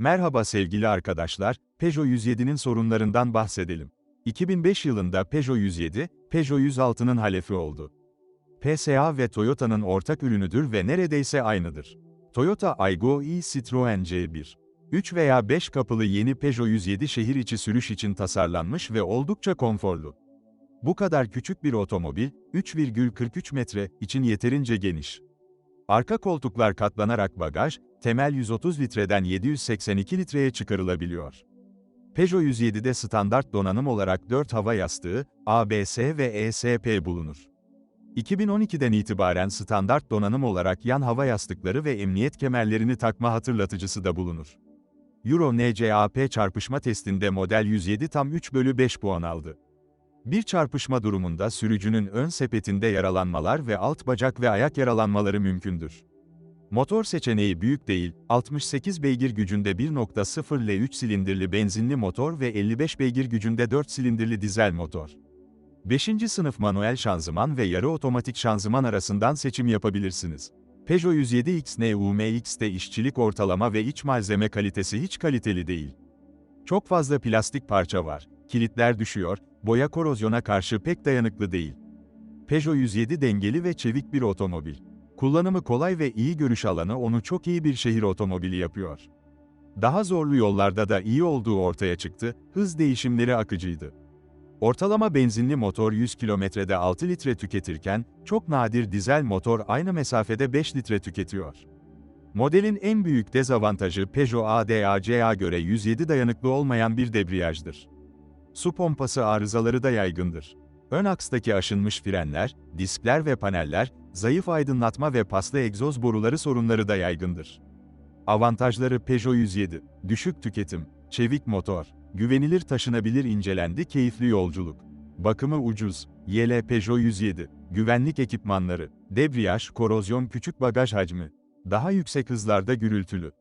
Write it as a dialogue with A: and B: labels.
A: Merhaba sevgili arkadaşlar, Peugeot 107'nin sorunlarından bahsedelim. 2005 yılında Peugeot 107, Peugeot 106'nın halefi oldu. PSA ve Toyota'nın ortak ürünüdür ve neredeyse aynıdır. Toyota Aygo e Citroen C1. 3 veya 5 kapılı yeni Peugeot 107 şehir içi sürüş için tasarlanmış ve oldukça konforlu. Bu kadar küçük bir otomobil, 3,43 metre için yeterince geniş. Arka koltuklar katlanarak bagaj, temel 130 litreden 782 litreye çıkarılabiliyor. Peugeot 107'de standart donanım olarak 4 hava yastığı, ABS ve ESP bulunur. 2012'den itibaren standart donanım olarak yan hava yastıkları ve emniyet kemerlerini takma hatırlatıcısı da bulunur. Euro NCAP çarpışma testinde model 107 tam 3 bölü 5 puan aldı. Bir çarpışma durumunda sürücünün ön sepetinde yaralanmalar ve alt bacak ve ayak yaralanmaları mümkündür. Motor seçeneği büyük değil, 68 beygir gücünde 1.0 ile 3 silindirli benzinli motor ve 55 beygir gücünde 4 silindirli dizel motor. 5. sınıf manuel şanzıman ve yarı otomatik şanzıman arasından seçim yapabilirsiniz. Peugeot 107X NUMX'te işçilik ortalama ve iç malzeme kalitesi hiç kaliteli değil. Çok fazla plastik parça var, kilitler düşüyor, boya korozyona karşı pek dayanıklı değil. Peugeot 107 dengeli ve çevik bir otomobil. Kullanımı kolay ve iyi görüş alanı onu çok iyi bir şehir otomobili yapıyor. Daha zorlu yollarda da iyi olduğu ortaya çıktı, hız değişimleri akıcıydı. Ortalama benzinli motor 100 kilometrede 6 litre tüketirken, çok nadir dizel motor aynı mesafede 5 litre tüketiyor. Modelin en büyük dezavantajı Peugeot ADAC'a göre 107 dayanıklı olmayan bir debriyajdır. Su pompası arızaları da yaygındır. Ön akstaki aşınmış frenler, diskler ve paneller, zayıf aydınlatma ve paslı egzoz boruları sorunları da yaygındır. Avantajları Peugeot 107, düşük tüketim, çevik motor, güvenilir taşınabilir incelendi keyifli yolculuk. Bakımı ucuz, YL Peugeot 107, güvenlik ekipmanları, debriyaj, korozyon küçük bagaj hacmi, daha yüksek hızlarda gürültülü.